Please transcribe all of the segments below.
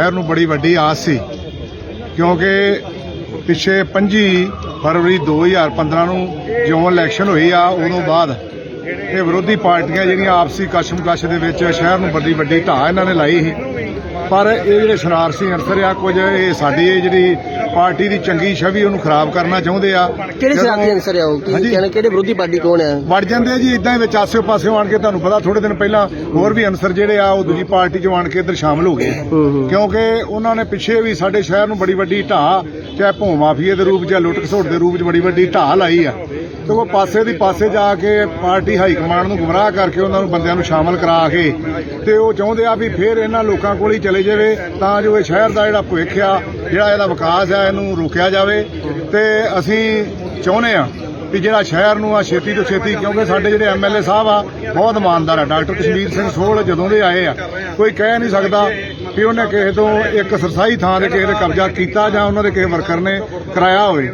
ਸ਼ਹਿਰ ਨੂੰ ਬੜੀ ਵੱਡੀ ਆਸ ਸੀ, ਕਿਉਂਕਿ ਪਿਛੇ 25 ਫਰਵਰੀ 2015 ਨੂੰ ਜਿਉਂ ਇਲੈਕਸ਼ਨ ਹੋਈ ਆ, ਉਦੋਂ ਬਾਅਦ ਇਹ ਵਿਰੋਧੀ ਪਾਰਟੀਆਂ ਜਿਹੜੀਆਂ ਆਪਸੀ ਕਸ਼ਮਕਸ਼ ਦੇ ਵਿੱਚ ਸ਼ਹਿਰ ਨੂੰ ਵੱਡੀ ਵੱਡੀ ਢਾਹ ਇਹਨਾਂ ਨੇ ਲਾਈ ਸੀ। ਪਰ ਇਹ ਜਿਹੜੇ ਸ਼ਰਾਰਤੀ ਅਨਸਰ ਆ, ਕੁਝ ਇਹ ਸਾਡੀ ਇਹ ਜਿਹੜੀ ਪਾਰਟੀ ਦੀ ਚੰਗੀ ਛਵੀ ਉਹਨੂੰ ਖਰਾਬ ਕਰਨਾ ਚਾਹੁੰਦੇ ਆ। ਕਿਹੜੇ ਸ਼ਰਾਰਤੀ ਅਨਸਰ ਆ ਉਹ। ਕਹਿਣਾ ਕਿਹੜੇ ਵਿਰੋਧੀ ਪਾਰਟੀ ਕੌਣ ਆ ਵੜ ਜਾਂਦੇ ਆ ਜੀ ਇਦਾਂ ਵਿੱਚ ਆਸੇ ਪਾਸੇ ਆਣ ਕੇ ਤੁਹਾਨੂੰ ਪਤਾ ਥੋੜੇ ਦਿਨ ਪਹਿਲਾਂ ਹੋਰ ਵੀ ਅਨਸਰ ਜਿਹੜੇ ਆ ਉਹ ਦੂਜੀ ਪਾਰਟੀ 'ਚ ਆਣ ਕੇ ਇੱਧਰ ਸ਼ਾਮਲ ਹੋ ਗਏ। ਕਿਉਂਕਿ ਉਹਨਾਂ ਨੇ ਪਿੱਛੇ ਵੀ ਸਾਡੇ ਸ਼ਹਿਰ ਨੂੰ ਬੜੀ ਵੱਡੀ ਢਾਹ ਚਾਹੇ ਭੋਂ ਮਾਫੀਏ ਦੇ ਰੂਪ 'ਚ ਜਾਂ ਲੁੱਟ ਖਸੋਟ ਦੇ ਰੂਪ 'ਚ ਬੜੀ ਵੱਡੀ ਢਾਹ ਲਾਈ ਆ। ਤੇ ਉਹ ਪਾਸੇ ਦੀ ਪਾਸੇ ਜਾ ਕੇ ਪਾਰਟੀ ਹਾਈ ਕਮਾਂਡ ਨੂੰ ਗੁੰਮਰਾਹ ਕਰਕੇ ਉਹਨਾਂ ਨੂੰ ਬੰਦਿਆਂ ਨੂੰ ਸ਼ਾਮਲ ਕਰਾ ਕੇ ਤੇ ਉਹ ਚਾਹੁੰਦੇ ਆ ਵੀ ਫਿਰ ਇਹਨਾਂ ਲੋਕਾਂ ਕੋਲ ਹੀ ਚਲੇ ਜਾਵੇ, ਤਾਂ ਜੋ ਇਹ ਸ਼ਹਿਰ ਦਾ ਜਿਹੜਾ ਭਵਿੱਖ ਆ, ਜਿਹੜਾ ਇਹਦਾ ਵਿਕਾਸ ਆ, ਇਹਨੂੰ ਰੋਕਿਆ ਜਾਵੇ। ਤੇ ਅਸੀਂ ਚਾਹੁੰਦੇ ਆ ਵੀ ਜਿਹੜਾ ਸ਼ਹਿਰ ਨੂੰ ਆ ਛੇਤੀ ਤੋਂ ਛੇਤੀ, ਕਿਉਂਕਿ ਸਾਡੇ ਜਿਹੜੇ ਐਮਐਲਏ ਸਾਹਿਬ ਆ, ਬਹੁਤ ਇਮਾਨਦਾਰ ਆ। ਡਾਕਟਰ ਕਸ਼ਮੀਰ ਸਿੰਘ ਸੋਹਲ ਜਦੋਂ ਦੇ ਆਏ ਆ, ਕੋਈ ਕਹਿ ਨਹੀਂ ਸਕਦਾ ਕਿ ਉਹਨੇ ਕਿਸੇ ਤੋਂ ਇੱਕ ਸਰਸਾਈ ਥਾਂ ਤੇ ਕਿਸੇ ਦੇ ਕਬਜ਼ਾ ਕੀਤਾ ਜਾਂ ਉਹਨਾਂ ਦੇ ਕਿਸੇ ਵਰਕਰ ਨੇ ਕਰਾਇਆ ਹੋਵੇ।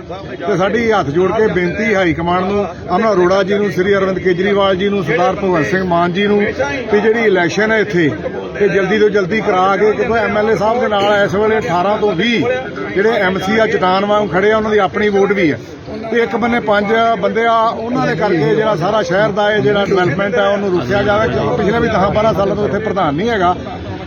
ਤੇ ਸਾਡੀ ਹੱਥ ਜੋੜ ਕੇ ਬੇਨਤੀ ਹਾਈ ਕਮਾਂਡ ਨੂੰ ਅਮਨ ਅਰੋੜਾ ਜੀ ਨੂੰ, ਸ੍ਰੀ ਅਰਵਿੰਦ ਕੇਜਰੀਵਾਲ ਜੀ ਨੂੰ, ਸਰਦਾਰ ਭਗਵੰਤ ਸਿੰਘ ਮਾਨ ਜੀ ਨੂੰ ਵੀ ਜਿਹੜੀ ਇਲੈਕਸ਼ਨ ਹੈ ਇੱਥੇ ਇਹ ਜਲਦੀ ਤੋਂ ਜਲਦੀ ਕਰਾ ਕੇ, ਕਿਉਂਕਿ ਐਮਐਲਏ ਸਾਹਿਬ ਦੇ ਨਾਲ ਇਸ ਵੇਲੇ 18 ਤੋਂ 20 ਜਿਹੜੇ ਐਮਸੀ ਆ ਚਟਾਨ ਵਾਂਗ ਖੜੇ ਆ, ਉਹਨਾਂ ਦੀ ਆਪਣੀ ਵੋਟ ਵੀ ਹੈ। ਤੇ ਇੱਕ ਬੰਨੇ ਪੰਜ ਬੰਦੇ ਆ, ਉਹਨਾਂ ਦੇ ਕਰਕੇ ਜਿਹੜਾ ਸਾਰਾ ਸ਼ਹਿਰ ਦਾ ਇਹ ਜਿਹੜਾ ਡਿਵੈਲਪਮੈਂਟ ਹੈ, ਉਹਨੂੰ ਰੁਕਿਆ ਜਾਵੇ। ਕਿਉਂਕਿ ਪਿਛਲੇ ਵੀ 10 12 ਸਾਲਾਂ ਤੋਂ ਇੱਥੇ ਪ੍ਰਧਾਨ ਨਹੀਂ ਹੈਗਾ।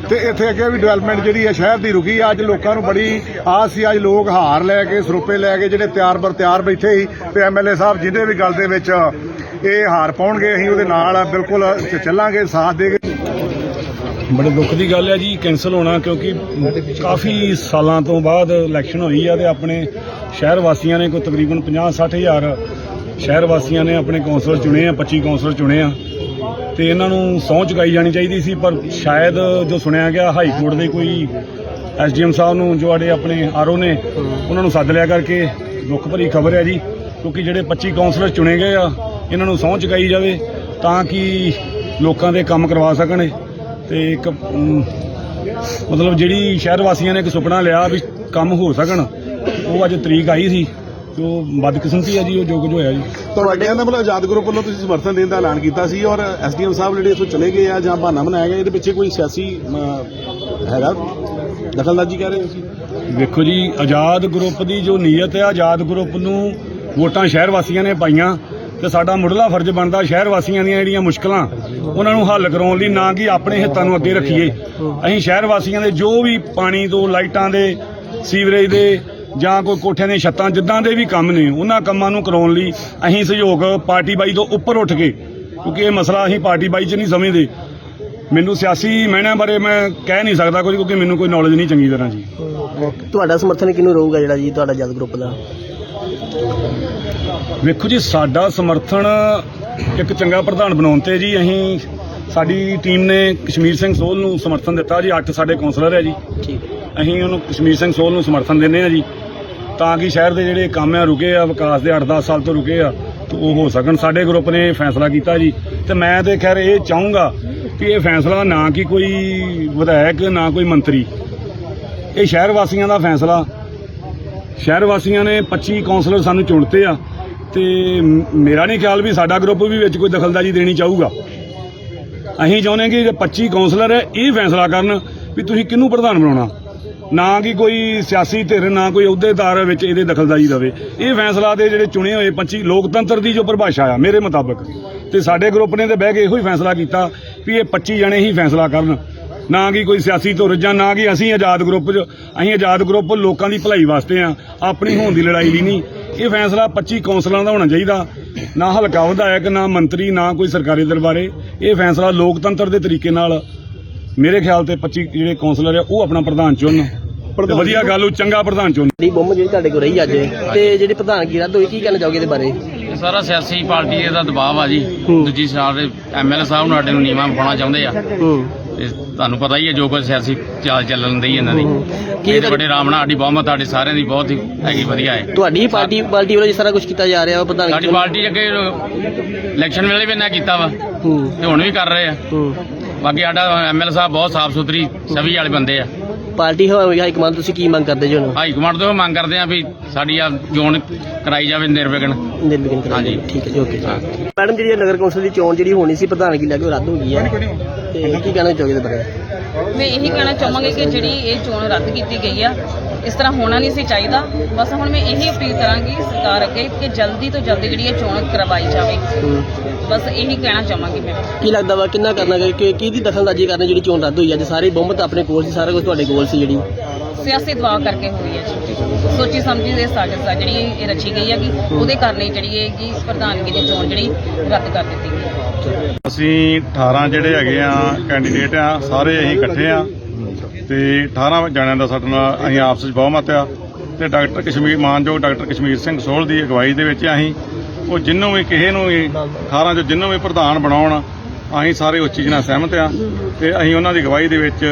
ਤੇ ਇੱਥੇ ਅੱਗੇ ਵੀ ਡਿਵੈਲਪਮੈਂਟ ਜਿਹੜੀ ਹੈ ਸ਼ਹਿਰ ਦੀ ਰੁਕੀ ਆ। ਅੱਜ ਲੋਕਾਂ ਨੂੰ ਬੜੀ ਆਸ ਸੀ, ਅੱਜ ਲੋਕ ਹਾਰ ਲੈ ਕੇ, ਸਰੋਪੇ ਲੈ ਕੇ, ਜਿਹੜੇ ਤਿਆਰ ਬਰ ਤਿਆਰ ਬੈਠੇ ਸੀ, ਤੇ ਐਮਐਲਏ ਸਾਹਿਬ ਜਿਹਦੇ ਵੀ ਗੱਲ ਦੇ ਵਿੱਚ ਇਹ ਹਾਰ ਪਾਉਣਗੇ, ਅਸੀਂ ਉਹਦੇ ਨਾਲ ਬਿਲਕੁਲ ਚੱਲਾਂਗੇ, ਸਾਥ ਦੇ ਬੜੇ ਦੁੱਖ ਦੀ ਗੱਲ ਹੈ ਜੀ ਕੈਨਸਲ ਹੋਣਾ, ਕਿਉਂਕਿ ਕਾਫੀ ਸਾਲਾਂ ਤੋਂ ਬਾਅਦ ਇਲੈਕਸ਼ਨ ਹੋਈ ਆ ਤੇ ਆਪਣੇ ਸ਼ਹਿਰ ਵਾਸੀਆਂ ਨੇ ਕੋਈ ਤਕਰੀਬਨ 50-60 ਹਜ਼ਾਰ ਸ਼ਹਿਰ ਵਾਸੀਆਂ ਨੇ ਆਪਣੇ ਕੌਂਸਲਰ ਚੁਣੇ ਆ 25 ਕੌਂਸਲਰ ਚੁਣੇ ਆ ਤੇ ਇਹਨਾਂ ਨੂੰ ਸਹੁੰ ਚੁਕਾਈ ਜਾਣੀ ਚਾਹੀਦੀ ਸੀ, ਪਰ ਸ਼ਾਇਦ ਜੋ ਸੁਣਿਆ ਗਿਆ, ਹਾਈ ਕੋਰਟ ਦੇ ਕੋਈ ਐਸਡੀਐਮ ਸਾਹਿਬ ਨੂੰ, ਜੋ ਆੜੇ ਆਪਣੇ ਆਰਓ ਨੇ, ਉਹਨਾਂ ਨੂੰ ਸੱਦ ਲਿਆ ਕਰਕੇ ਦੁੱਖ ਭਰੀ ਖਬਰ ਹੈ ਜੀ, ਕਿਉਂਕਿ ਜਿਹੜੇ 25 ਕੌਂਸਲਰ ਚੁਣੇ ਗਏ ਆ, ਇਹਨਾਂ ਨੂੰ ਸਹੁੰ ਚੁਕਾਈ ਜਾਵੇ ਤਾਂ ਕਿ ਲੋਕਾਂ ਦੇ ਕੰਮ ਕਰਵਾ ਸਕਣ ਇਹ। ਤੇ ਇੱਕ ਮਤਲਬ ਜਿਹੜੀ ਸ਼ਹਿਰ ਵਾਸੀਆਂ ਨੇ ਇੱਕ ਸੁਪਨਾ ਲਿਆ ਵੀ ਕੰਮ ਹੋ ਸਕਣ, ਉਹ ਅੱਜ ਤਰੀਕ ਆਈ ਸੀ ਤੇ ਉਹ ਬਦਕਿਸਮਤੀ ਆ ਜੀ ਉਹ ਜੋ ਕੁਝ ਹੋਇਆ ਜੀ। ਤੁਹਾਡੇ ਕਹਿੰਦਾ ਮਤਲਬ ਆਜ਼ਾਦ ਗਰੁੱਪ ਵੱਲੋਂ ਤੁਸੀਂ ਸਮਰਥਨ ਦੇਣ ਦਾ ਐਲਾਨ ਕੀਤਾ ਸੀ ਔਰ ਐਸਡੀਐਮ ਸਾਹਿਬ ਜਿਹੜੇ ਇਥੋਂ ਚਲੇ ਗਏ ਆ ਜਾਂ ਬਹਾਨਾ ਬਣਾਇਆ ਗਿਆ ਇਹਦੇ ਪਿੱਛੇ ਕੋਈ ਸਿਆਸੀ ਹੈਗਾ? ਦਖਲਅੰਦਾਜ਼ੀ ਕਹਿ ਰਹੇ ਹੋ ਤੁਸੀਂ? ਵੇਖੋ ਜੀ ਆਜ਼ਾਦ ਗਰੁੱਪ ਦੀ ਜੋ ਨੀਅਤ ਹੈ ਆਜ਼ਾਦ ਗਰੁੱਪ ਨੂੰ ਵੋਟਾਂ ਸ਼ਹਿਰ ਵਾਸੀਆਂ ਨੇ ਪਾਈਆਂ ਤੇ ਸਾਡਾ ਮੁੱਢਲਾ ਫਰਜ਼ ਬਣਦਾ ਸ਼ਹਿਰ ਵਾਸੀਆਂ ਦੀਆਂ ਜਿਹੜੀਆਂ ਮੁਸ਼ਕਲਾਂ ਉਹਨਾਂ ਨੂੰ ਹੱਲ ਕਰਾਉਣ ਲਈ ਨਾ ਕਿ ਆਪਣੇ ਹਿੱਤਾਂ ਨੂੰ ਅੱਗੇ ਰੱਖੀਏ। ਅਸੀਂ ਸ਼ਹਿਰ ਵਾਸੀਆਂ ਦੇ ਜੋ ਵੀ ਪਾਣੀ ਤੋਂ ਲਾਈਟਾਂ ਦੇ ਸੀਵਰੇਜ ਦੇ ਜਾਂ ਕੋਈ ਕੋਠਿਆਂ ਦੀਆਂ ਛੱਤਾਂ ਜਿੱਦਾਂ ਦੇ ਵੀ ਕੰਮ ਨੇ ਉਹਨਾਂ ਕੰਮਾਂ ਨੂੰ ਕਰਾਉਣ ਲਈ ਅਸੀਂ ਸਹਿਯੋਗ ਪਾਰਟੀ ਬਾਈ ਤੋਂ ਉੱਪਰ ਉੱਠ ਕੇ ਕਿਉਂਕਿ ਇਹ ਮਸਲਾ ਅਸੀਂ ਪਾਰਟੀ ਬਾਈ 'ਚ ਨਹੀਂ ਸਮਝਦੇ। ਮੈਨੂੰ ਸਿਆਸੀ ਮਹਿਣਿਆਂ ਬਾਰੇ ਮੈਂ ਕਹਿ ਨਹੀਂ ਸਕਦਾ ਕੁਝ ਕਿਉਂਕਿ ਮੈਨੂੰ ਕੋਈ ਨੌਲੇਜ ਨਹੀਂ ਚੰਗੀ ਤਰ੍ਹਾਂ ਜੀ। ਤੁਹਾਡਾ ਸਮਰਥਨ ਕਿਹਨੂੰ ਰਹੂਗਾ ਜਿਹੜਾ ਜੀ ਤੁਹਾਡਾ ਜਦ ਗਰੁੱਪ ਦਾ? ਵੇਖੋ ਜੀ ਸਾਡਾ ਸਮਰਥਨ ਇੱਕ ਚੰਗਾ ਪ੍ਰਧਾਨ ਬਣਾਉਣ ਤੇ ਜੀ ਅਸੀਂ ਸਾਡੀ ਟੀਮ ਨੇ ਕਸ਼ਮੀਰ ਸਿੰਘ ਸੋਲ ਨੂੰ ਸਮਰਥਨ ਦਿੱਤਾ ਜੀ 8 ਸਾਡੇ ਕੌਂਸਲਰ ਹੈ ਜੀ। ਠੀਕ। ਅਸੀਂ ਉਹਨੂੰ ਕਸ਼ਮੀਰ ਸਿੰਘ ਸੋਲ ਨੂੰ ਸਮਰਥਨ ਦਿੰਦੇ ਆ ਜੀ। ਤਾਂ ਕਿ ਸ਼ਹਿਰ ਦੇ ਜਿਹੜੇ ਕੰਮ ਆ, ਰੁਕੇ ਆ, ਵਿਕਾਸ ਦੇ 8-10 ਸਾਲ ਤੋਂ ਰੁਕੇ ਆ, ਤੇ ਉਹ ਹੋ ਸਕਣ। ਸਾਡੇ ਗਰੁੱਪ ਨੇ ਇਹ ਫੈਸਲਾ ਕੀਤਾ ਜੀ। ਤੇ ਮੈਂ ਤੇ ਖੈਰ ਇਹ ਚਾਹੂੰਗਾ ਕਿ ਇਹ ਫੈਸਲਾ ਨਾ ਕਿ ਕੋਈ ਵਿਧਾਇਕ, ਨਾ ਕੋਈ ਮੰਤਰੀ। ਇਹ ਸ਼ਹਿਰ ਵਾਸੀਆਂ ਦਾ ਫੈਸਲਾ। ਸ਼ਹਿਰ ਵਾਸੀਆਂ ਨੇ 25 ਕੌਂਸਲਰ ਸਾਨੂੰ ਚੁਣਤੇ ਆ, ਤੇ ਮੇਰਾ ਨਹੀਂ ਖਿਆਲ ਵੀ ਸਾਡਾ ਗਰੁੱਪ ਵੀ ਵਿੱਚ ਕੋਈ ਦਖਲਦਾਜ਼ੀ ਦੇਣੀ ਚਾਹੂਗਾ। ਅਸੀਂ ਚਾਹੁੰਦੇ ਕਿ ਜਿਹੜੇ 25 ਕੌਂਸਲਰ ਹੈ ਇਹ ਫੈਸਲਾ ਕਰਨ ਵੀ ਤੁਸੀਂ ਕਿਹਨੂੰ ਪ੍ਰਧਾਨ ਬਣਾਉਣਾ? ਨਾ ਕਿ ਕੋਈ ਸਿਆਸੀ ਧਿਰ, ਨਾ ਕੋਈ ਅਹੁਦੇਦਾਰ ਵਿੱਚ ਇਹਦੇ ਦਖਲਅੰਦਾਜ਼ੀ ਦੇਵੇ। ਇਹ ਫੈਸਲਾ ਦੇ ਜਿਹੜੇ ਚੁਣੇ ਹੋਏ 25 ਲੋਕਤੰਤਰ ਦੀ ਜੋ ਪਰਿਭਾਸ਼ਾ ਆ, ਮੇਰੇ ਮੁਤਾਬਕ। ਤੇ ਸਾਡੇ ਗਰੁੱਪ ਨੇ ਤੇ ਬਹਿ ਕੇ ਇਹੋ ਹੀ ਫੈਸਲਾ ਕੀਤਾ ਵੀ ਇਹ 25 ਜਣੇ ਹੀ ਫੈਸਲਾ ਕਰਨ। ਨਾ ਕਿ ਕੋਈ ਸਿਆਸੀ ਧੁਰ ਜਾਂ ਨਾ ਕਿ ਅਸੀਂ ਆਜ਼ਾਦ ਗਰੁੱਪ 'ਚ, ਅਸੀਂ ਆਜ਼ਾਦ ਗਰੁੱਪ ਲੋਕਾਂ ਦੀ ਭਲਾਈ ਵਾਸਤੇ ਆ, ਆਪਣੀ ਹੋਣ ਦੀ ਲੜਾਈ ਲਈ ਨਹੀਂ। ਇਹ ਫੈਸਲਾ 25 ਕੌਂਸਲਾਂ ਦਾ ਹੋਣਾ ਚਾਹੀਦਾ। ਨਾ ਹਲਕਾ ਵਿਧਾਇਕ, ਨਾ ਮੰਤਰੀ, ਨਾ ਕੋਈ ਸਰਕਾਰੀ ਦਰਬਾਰੇ। ਇਹ ਫੈਸਲਾ ਲੋਕਤੰਤਰ ਦੇ ਤਰੀਕੇ ਨਾਲ ਮੇਰੇ ਖਿਆਲ ਤੇ 25 ਜਿਹੜੇ ਕੌਂਸਲਰ ਆ ਉਹ ਆਪਣਾ ਪ੍ਰਧਾਨ ਚੁਣਨ ਤੇ ਵਧੀਆ ਗੱਲ ਉਹ ਚੰਗਾ ਪ੍ਰਧਾਨ ਚੁਣਨ। ਜਿਹੜੀ ਬੰਮ ਜਿਹੜੀ ਤੁਹਾਡੇ ਕੋਲ ਰਹੀ ਅੱਜ ਤੇ ਜਿਹੜੀ ਪ੍ਰਧਾਨਗੀ ਰੱਦ ਹੋਈ ਕੀ ਕਹਿਣਾ ਚਾਹੋਗੇ ਇਹਦੇ ਬਾਰੇ? ਇਹ ਸਾਰਾ ਸਿਆਸੀ ਪਾਰਟੀ ਦਾ ਦਬਾਅ ਆ ਜੀ। ਦੂਜੀ ਸਾਰੇ ਐਮਐਲਏ ਸਾਹਿਬ ਨੂੰ ਸਾਡੇ ਨੂੰ ਨੀਵਾਂ ਪਾਉਣਾ ਚਾਹੁੰਦੇ ਆ। ਹੂੰ। ਤੇ ਤੁਹਾਨੂੰ ਪਤਾ ਹੀ ਹੈ ਜੋ ਕੁਝ ਸਿਆਸੀ ਚਾਲ ਚੱਲਣ ਦੀ ਇਹਨਾਂ ਦੀ। ਕੀ ਇਹ ਬੜੇ ਆਰਾਮ ਨਾਲ ਸਾਡੀ ਬਹੁਮਤ ਤੁਹਾਡੇ ਸਾਰਿਆਂ ਦੀ ਬਹੁਤ ਹੀ ਹੈਗੀ ਵਧੀਆ ਹੈ। ਤੁਹਾਡੀ ਪਾਰਟੀ ਪਾਰਟੀ ਵੱਲੋਂ ਜਿਸ ਤਰ੍ਹਾਂ ਕੁਝ ਕੀਤਾ ਜਾ ਰਿਹਾ ਉਹ ਸਾਡੀ ਪ੍ਰਧਾਨਗੀ ਪਾਰਟੀ ਅੱਗੇ ਇਲੈਕਸ਼ਨ ਵੇਲੇ ਵੀ ਇਹਨਾਂ ਕੀਤਾ ਵਾ। ਹੂੰ। ਤੇ ਹੁਣ ਵੀ ਕਰ ਰਹੇ ਆ। ਹੂੰ। ਬਾਕੀ ਸਾਡਾ ਐਮਐਲਏ ਸਾਹਿਬ ਬਹੁਤ ਸਾਫ਼ ਸੁਥਰੀ ਛਵੀ ਵਾਲੇ ਬੰਦੇ ਆ। ਪਾਰਟੀ ਹੋਈ ਹਾਈ ਕਮਾਂਡ ਤੁਸੀਂ ਕੀ ਮੰਗ ਕਰਦੇ ਜੀ ਹਾਈ ਕਮਾਂਡ ਤੋਂ ਮੰਗ ਕਰਦੇ ਆ ਵੀ ਸਾਡੀ ਆ ਜੋਨ ਕਰਾਈ ਜਾਵੇ ਨਿਰਵਿਘਨ। ਨਿਰਵਿਘਨ ਹਾਂਜੀ। ਠੀਕ ਹੈ ਜੀ ਓਕੇ ਮੈਡਮ ਜਿਹੜੀ ਇਹ ਨਗਰ ਕੌਂਸਲ ਦੀ ਚੋਣ ਜਿਹੜੀ ਹੋਣੀ ਸੀ ਪ੍ਰਧਾਨਗੀ ਲੈ ਕੇ ਉਹ ਰੱਦ ਹੋ ਗਈ ਹੈ। ਤੇ ਕੀ ਕਹਿਣਾ ਚਾਹੋਗੇ ਇਹਦੇ ਬਾਰੇ? ਮੈਂ ਇਹੀ ਕਹਿਣਾ ਚਾਹਾਂਗੀ ਕਿ ਜਿਹੜੀ ਇਹ ਚੋਣ ਰੱਦ ਕੀਤੀ ਗਈ ਆ ਇਸ ਤਰ੍ਹਾਂ ਹੋਣਾ ਨਹੀਂ ਸੀ ਚਾਹੀਦਾ। ਬਸ ਹੁਣ ਮੈਂ ਇਹੀ ਅਪੀਲ ਕਰਾਂਗੀ ਸਰਕਾਰ ਅੱਗੇ ਕਿ ਜਲਦੀ ਤੋਂ ਜਲਦੀ ਜਿਹੜੀ ਇਹ ਚੋਣ ਕਰਵਾਈ ਜਾਵੇ। ਹੂੰ। ਬਸ ਇਹੀ ਕਹਿਣਾ ਚਾਹਾਂਗੀ ਮੈਂ। ਕੀ ਲੱਗਦਾ ਵਾ ਕਿੰਨਾ ਕਰਨਾ ਕਿ ਕਿ ਕਿਹਦੀ ਦਖਲਅੰਦਾਜ਼ੀ ਕਰਨੀ ਜਿਹੜੀ ਚੋਣ ਰੱਦ ਹੋਈ ਅੱਜ ਸਾਰੇ ਬਹੁਮਤ ਆਪਣੇ ਕੋਲ ਸੀ ਸਾਰਾ ਕੁਝ ਤੁਹਾਡੇ ਕੋਲ ਸੀ ਜਿਹੜੀ। ਸਿਆਸੀ ਦਬਾਅ ਕਰਕੇ ਹੋਈ ਹੈ ਜੀ। ਸੋਚੀ ਸਮਝੀ ਦੇ ਸਾਜ਼ਿਸ਼ ਆ ਜਿਹੜੀ ਇਹ ਰਚੀ ਗਈ ਹੈਗੀ ਉਹਦੇ ਕਾਰਨ ਹੀ ਜਿਹੜੀ ਇਹ ਕਿ ਪ੍ਰਧਾਨਗੀ ਦੀ ਚੋਣ ਜਿਹੜੀ ਰੱਦ ਕਰ ਦਿੱਤੀ ਗਈ ਅਸੀਂ 18 ਜਿਹੜੇ ਹੈਗੇ ਆ ਕੈਂਡੀਡੇਟ ਆ ਸਾਰੇ ਅਸੀਂ ਇਕੱਠੇ ਆ। ਤੇ 18 ਜਣਿਆਂ ਦਾ ਸਾਡੇ ਨਾਲ ਅਸੀਂ ਆਪਸ ਵਿੱਚ ਬਹੁਮਤ ਆ ਤੇ ਡਾਕਟਰ ਕਸ਼ਮੀਰ ਮਾਨਯੋਗ ਡਾਕਟਰ ਕਸ਼ਮੀਰ ਸਿੰਘ ਸੋਹਲ ਦੀ ਅਗਵਾਈ ਦੇ ਵਿੱਚ ਅਸੀਂ ਉਹ ਜਿੰਨੂੰ ਵੀ ਕਿਸੇ ਨੂੰ ਵੀ 18 ਚੋਂ ਜਿੰਨੂੰ ਵੀ ਪ੍ਰਧਾਨ ਬਣਾਉਣ ਅਸੀਂ ਸਾਰੇ ਉਸ ਚੀਜ਼ ਨਾਲ ਸਹਿਮਤ ਆ ਤੇ ਅਸੀਂ ਉਹਨਾਂ ਦੀ ਅਗਵਾਈ ਦੇ ਵਿੱਚ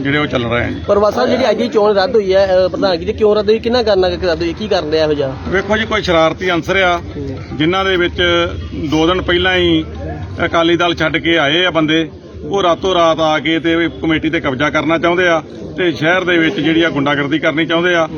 ਜਿਹੜੇ ਉਹ ਚੱਲ ਰਹੇ ਆ ਜੀ। ਪਰਵਾਸਾ ਸਾਹਿਬ ਜਿਹੜੀ ਅੱਜ ਦੀ ਚੋਣ ਰੱਦ ਹੋਈ ਹੈ ਅ, ਪ੍ਰਧਾਨਗੀ ਦੀ ਕਿਉਂ ਰੱਦ ਹੋਈ ਕਿੰਨਾ ਕਰਨਾ ਕਿ ਰੱਦ ਹੋਈ ਕੀ ਕਰਨ ਰਿਹਾ ਇਹੋ ਜਿਹਾ? ਵੇਖੋ ਜੀ ਕੋਈ ਸ਼ਰਾਰਤੀ ਅੰਸਰ ਆ ਜਿਨ੍ਹਾਂ ਦੇ ਵਿੱਚ ਦੋ ਦਿਨ ਪਹਿਲਾਂ ਹੀ ਅਕਾਲੀ ਦਲ ਛੱਡ ਕੇ ਆਏ ਆ ਬੰਦੇ। ਉਹ ਰਾਤੋਂ ਰਾਤ ਆ ਕੇ ਤੇ ਕਮੇਟੀ ਤੇ ਕਬਜ਼ਾ ਕਰਨਾ ਚਾਹੁੰਦੇ ਆ ਤੇ ਸ਼ਹਿਰ ਦੇ ਵਿੱਚ ਜਿਹੜੀ ਆ ਗੁੰਡਾਗਰਦੀ ਕਰਨੀ ਚਾਹੁੰਦੇ ਆ।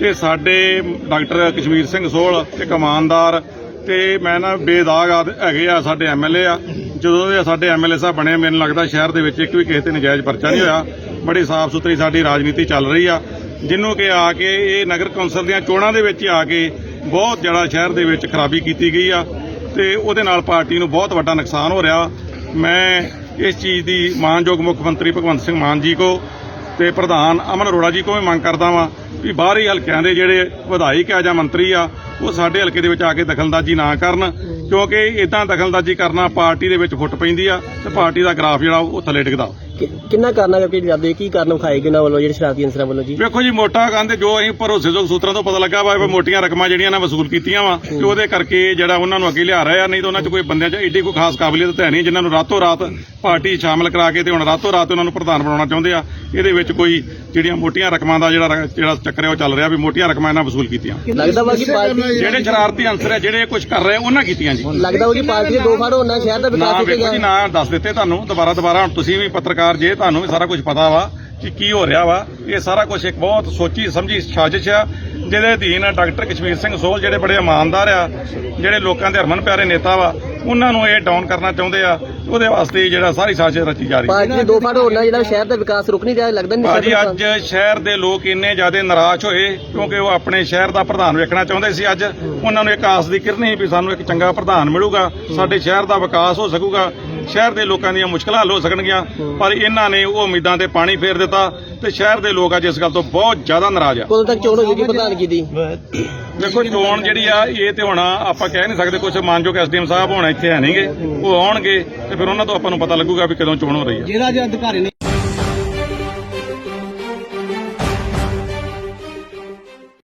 ਤੇ ਸਾਡੇ ਡਾਕਟਰ ਕਸ਼ਮੀਰ ਸਿੰਘ ਸੋਹਲ ਇੱਕ ਕਮਾਨਦਾਰ ਤੇ ਮੈਂ ਨਾ ਬੇਦਾਗ ਆਦ- ਹੈਗੇ ਆ ਸਾਡੇ ਐਮਐਲਏ ਆ। ਜਦੋਂ ਦੇ ਸਾਡੇ ਐਮਐਲਏ ਸਾਹਿਬ ਬਣੇ, ਮੈਨੂੰ ਲੱਗਦਾ ਸ਼ਹਿਰ ਦੇ ਵਿੱਚ ਇੱਕ ਵੀ ਕਿਸੇ ਤੇ ਨਜਾਇਜ਼ ਪਰਚਾ ਨਹੀਂ ਹੋਇਆ। ਬੜੀ ਸਾਫ਼ ਸੁਥਰੀ ਸਾਡੀ ਰਾਜਨੀਤੀ ਚੱਲ ਰਹੀ ਆ। ਜਿਹਨੂੰ ਕਿ ਆ ਕੇ ਇਹ ਨਗਰ ਕੌਂਸਲ ਦੀਆਂ ਚੋਣਾਂ ਦੇ ਵਿੱਚ ਆ ਕੇ ਬਹੁਤ ਜ਼ਿਆਦਾ ਸ਼ਹਿਰ ਦੇ ਵਿੱਚ ਖਰਾਬੀ ਕੀਤੀ ਗਈ ਆ। ਤੇ ਉਹਦੇ ਨਾਲ ਪਾਰਟੀ ਨੂੰ ਬਹੁਤ ਵੱਡਾ ਨੁਕਸਾਨ ਹੋ ਰਿਹਾ। ਮੈਂ ਇਸ ਚੀਜ਼ ਦੀ ਮਾਨਯੋਗ ਮੁੱਖ ਮੰਤਰੀ ਭਗਵੰਤ ਸਿੰਘ ਮਾਨ ਜੀ ਕੋ ਤੇ ਪ੍ਰਧਾਨ ਅਮਨ ਅਰੋੜਾ ਜੀ ਕੋ ਵੀ ਮੰਗ ਕਰਦਾ ਵਾਂ ਵੀ ਬਾਹਰੀ ਹਲਕਿਆਂ ਦੇ ਜਿਹੜੇ ਵਿਧਾਇਕ ਆ ਜਾਂ ਮੰਤਰੀ ਆ, ਉਹ ਸਾਡੇ ਹਲਕੇ ਦੇ ਵਿੱਚ ਆ ਕੇ ਦਖਲਅੰਦਾਜ਼ੀ ਨਾ ਕਰਨ, ਕਿਉਂਕਿ ਇਦਾਂ ਦਖਲਅੰਦਾਜ਼ੀ ਕਰਨਾ ਪਾਰਟੀ ਦੇ ਵਿੱਚ ਫੁੱਟ ਪੈਂਦੀ ਆ ਤੇ ਪਾਰਟੀ ਦਾ ਗ੍ਰਾਫ ਜਿਹੜਾ ਉਹ ਥੱਲੇ ਡਿੱਗਦਾ। ਕਿ- ਕਿੰਨਾ ਕਰਨਾ ਕਿ ਰੱਦ ਹੋਈ ਕੀ ਕਾਰਨ ਵਿਖਾਏ ਗਏ ਉਹਨਾਂ ਵੱਲੋਂ ਜਿਹੜੇ ਸ਼ਰਾਰਤੀ ਅੰਸਰਾਂ ਵੱਲੋਂ ਜੀ? ਵੇਖੋ ਜੀ ਮੋਟਾ ਕਹਿੰਦੇ ਜੋ ਅਸੀਂ ਭਰੋਸੇਯੋਗ ਸੂਤਰਾਂ ਤੋਂ ਪਤਾ ਲੱਗਾ ਵਾ ਵੀ ਮੋਟੀਆਂ ਰਕਮਾਂ ਜਿਹੜੀਆਂ ਨਾ ਵਸੂਲ ਕੀਤੀਆਂ ਵਾ ਤੇ ਉਹਦੇ ਕਰਕੇ ਜਿਹੜਾ ਉਹਨਾਂ ਨੂੰ ਅੱਗੇ ਲਿਆ ਰਿਹਾ ਨਹੀਂ ਤਾਂ ਉਹਨਾਂ 'ਚ ਕੋਈ ਬੰਦਿਆਂ 'ਚ ਏਡੀ ਕੋਈ ਖਾਸ ਕਾਬਲੀਅਤ ਤਾਂ ਹੈ ਨਹੀਂ ਜਿਨ੍ਹਾਂ ਨੂੰ ਰਾਤੋਂ ਰਾਤ ਪਾਰਟੀ 'ਚ ਸ਼ਾਮਲ ਕਰਾ ਕੇ ਤੇ ਹੁਣ ਰਾਤੋਂ ਰਾਤ ਉਹਨਾਂ ਨੂੰ ਪ੍ਰਧਾਨ ਬਣਾਉਣਾ ਚਾਹੁੰਦੇ ਆ ਇਹਦੇ ਵਿੱਚ ਕੋਈ ਜਿਹੜੀਆਂ ਮੋਟੀਆਂ ਰਕਮਾਂ ਦਾ ਜਿਹੜਾ ਜਿਹੜਾ ਚੱਕਰ ਹੈ ਉਹ ਚੱਲ ਰਿਹਾ ਵੀ ਮੋਟੀਆਂ ਰਕਮਾਂ ਇਹਨਾਂ ਵਸੂਲ ਕੀਤੀਆਂ। ਲੱਗਦਾ ਵਾ ਕਿ ਪਾਰਟੀ ਜਿਹੜੇ ਸ਼ਰਾਰਤੀ ਅੰਸਰ ਹੈ ਜਿਹੜੇ ਕੁਝ ਕਰ ਰਹੇ ਉਹਨਾਂ ਕੀਤੀਆਂ ਜੀ। ਲੱਗਦਾ ਵਾ ਕਿ ਪਾਰਟੀ ਦੇ ਦੋ ਫੜ ਹੋਣਾ ਸ਼ਹਿਰ ਦਾ ਨਾ ਵਿਕਾਸ ਵੇਖੋ ਜੀ ਹੋਵੇਗਾ ਨਾ ਦੱਸ ਦਿੱਤੇ ਤੁਹਾਨੂੰ ਦੁਬਾਰਾ ਦੁਬਾਰਾ ਹੁਣ ਤੁਸੀਂ ਵੀ ਪੱਤਰਕਾਰ ਜੇ ਤੁਹਾਨੂੰ ਵੀ ਸਾਰਾ ਕੁਝ ਪਤਾ ਵਾ ਕਿ ਕੀ ਹੋ ਰਿਹਾ ਵਾ ਇਹ ਸਾਰਾ ਕੁਝ ਇੱਕ ਬਹੁਤ ਸੋਚੀ ਸਮਝੀ ਸਾਜ਼ਿਸ਼ ਆ ਜਿਹਦੇ ਅਧੀਨ ਡਾਕਟਰ ਕਸ਼ਮੀਰ ਸਿੰਘ ਸੋਹਲ ਜਿਹੜੇ ਬੜੇ ਇਮਾਨਦਾਰ ਆ ਜਿਹੜੇ ਲੋਕਾਂ ਦੇ ਹਰਮਨ ਪਿਆਰੇ ਨੇਤਾ ਵਾ ਉਹਨਾਂ ਨੂੰ ਇਹ ਡਾਊਨ ਕਰਨਾ ਚਾਹੁੰਦੇ ਆ ਉਹਦੇ ਵਾਸਤੇ ਜਿਹੜਾ ਸਾਰੀ ਸਾਜ਼ਿਸ਼ ਰਚੀ ਜਾ ਰਹੀ ਹੈ। ਪਾਰਟੀ ਦੇ ਫੜ ਹੋਣਾ ਜਿਹੜਾ ਸ਼ਹਿਰ ਦਾ ਵਿਕਾਸ ਰੁਕ ਨਹੀਂ ਰਿਹਾ ਲੱਗਦਾ ਨਹੀਂ ਭਾਜੀ ਅੱਜ ਸ਼ਹਿਰ ਦੇ ਲੋਕ ਇੰਨੇ ਜ਼ਿਆਦਾ ਨਿਰਾਸ਼ ਹੋਏ ਕਿਉਂਕਿ ਉਹ ਆਪਣੇ ਸ਼ਹਿਰ ਦਾ ਪ੍ਰਧਾਨ ਵੇਖਣਾ ਚਾਹੁੰਦੇ ਸੀ ਅੱਜ। ਉਹਨਾਂ ਨੂੰ ਇੱਕ ਆਸ ਦੀ ਕਿਰਨ ਸੀ ਵੀ ਸਾਨੂੰ ਇੱਕ ਚੰਗਾ ਪ੍ਰਧਾਨ ਮਿਲੂਗਾ ਸਾਡੇ ਸ਼ਹਿਰ ਦਾ ਵਿਕਾਸ ਹੋ ਸਕੂਗਾ। ਸ਼ਹਿਰ ਦੇ ਲੋਕਾਂ ਦੀਆਂ ਮੁਸ਼ਕਲਾਂ ਹੱਲ ਹੋ ਸਕਣਗੀਆਂ ਪਰ ਇਹਨਾਂ ਨੇ ਉਹ ਉਮੀਦਾਂ ਤੇ ਪਾਣੀ ਫੇਰ ਦਿੱਤਾ ਤੇ ਸ਼ਹਿਰ ਦੇ ਲੋਕ ਅੱਜ ਇਸ ਗੱਲ ਤੋਂ ਬਹੁਤ ਜ਼ਿਆਦਾ ਨਾਰਾਜ਼ ਆ। ਕਦੋਂ ਤੱਕ ਚੋਣ ਹੋਏਗੀ ਪ੍ਰਧਾਨਗੀ ਦੀ? ਦੇਖੋ ਚੋਣ ਜਿਹੜੀ ਆ ਇਹ ਤੇ ਹੁਣ ਆਪਾਂ ਕਹਿ ਨਹੀਂ ਸਕਦੇ ਕੁਝ ਮਾਨਯੋਗ ਐਸਡੀਐਮ ਸਾਹਿਬ ਹੁਣ ਇੱਥੇ ਹੈ ਨਹੀਂਗੇ ਉਹ ਆਉਣਗੇ ਤੇ ਫਿਰ ਉਹਨਾਂ ਤੋਂ ਆਪਾਂ ਨੂੰ ਪਤਾ ਲੱਗੂਗਾ ਵੀ ਕਦੋਂ ਚੋਣ ਹੋ ਰਹੀ ਹੈ ਜਿਹੜਾ ਜੇ ਅਧਿਕਾਰੀ ਨੇ